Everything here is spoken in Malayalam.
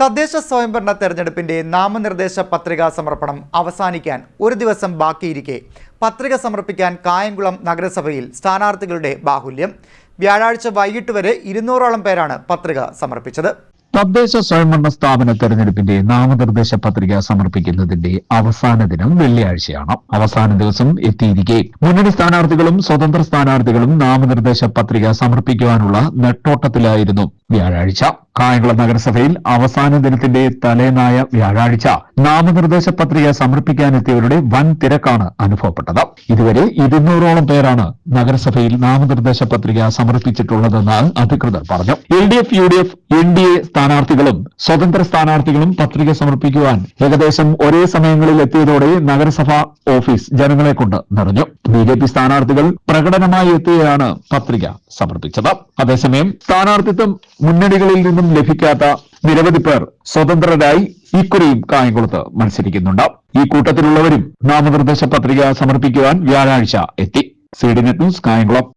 തദ്ദേശ സ്വയംഭരണ തെരഞ്ഞെടുപ്പിന്റെ നാമനിർദ്ദേശ പത്രികാ സമർപ്പണം അവസാനിക്കാൻ ഒരു ദിവസം ബാക്കിയിരിക്കെ. പത്രിക സമർപ്പിക്കാൻ കായംകുളം നഗരസഭയിൽ സ്ഥാനാർത്ഥികളുടെ ബാഹുല്യം. വ്യാഴാഴ്ച വൈകിട്ട് വരെ ഇരുന്നൂറോളം പേരാണ് പത്രിക സമർപ്പിച്ചത്. തദ്ദേശ സ്വയംഭരണ സ്ഥാപന തെരഞ്ഞെടുപ്പിന്റെ നാമനിർദ്ദേശ പത്രിക സമർപ്പിക്കുന്നതിന്റെ അവസാന ദിനം വെള്ളിയാഴ്ചയാണ്. അവസാന ദിവസം എത്തിയിരിക്കെ. മുന്നണി സ്ഥാനാർത്ഥികളും സ്വതന്ത്ര സ്ഥാനാർത്ഥികളും നാമനിർദ്ദേശ പത്രിക സമർപ്പിക്കുവാനുള്ള നെട്ടോട്ടത്തിലായിരുന്നു വ്യാഴാഴ്ച. കായംകുളം നഗരസഭയിൽ അവസാന ദിനത്തിന്റെ തലേനായ വ്യാഴാഴ്ച. നാമനിർദ്ദേശ പത്രിക സമർപ്പിക്കാനെത്തിയവരുടെ വൻ തിരക്കാണ് അനുഭവപ്പെട്ടത്. ഇതുവരെ ഇരുന്നൂറോളം പേരാണ് നഗരസഭയിൽ നാമനിർദ്ദേശ പത്രിക സമർപ്പിച്ചിട്ടുള്ളതെന്ന് അധികൃതർ പറഞ്ഞു. L D F U D F N D A സ്ഥാനാർത്ഥികളും സ്വതന്ത്ര സ്ഥാനാർത്ഥികളും പത്രിക സമർപ്പിക്കുവാൻ ഏകദേശം ഒരേ സമയങ്ങളിൽ എത്തിയതോടെ നഗരസഭാ ഓഫീസ് ജനങ്ങളെ കൊണ്ട് നിറഞ്ഞു. ബി ജെ പി സ്ഥാനാർത്ഥികൾ പ്രകടനമായി എത്തിയാണ് പത്രിക സമർപ്പിച്ചത്. അതേസമയം സ്ഥാനാർത്ഥിത്വം മുന്നണികളിൽ നിന്നും ലഭിക്കാത്ത നിരവധി പേർ സ്വതന്ത്രരായി ഇക്കുറിയും കായംകുളത്ത് മത്സരിക്കുന്നുണ്ട്. ഈ കൂട്ടത്തിലുള്ളവരും നാമനിർദ്ദേശ പത്രിക സമർപ്പിക്കുവാൻ വ്യാഴാഴ്ച എത്തി. സീഡിനെറ്റ് ന്യൂസ് കായംകുളം.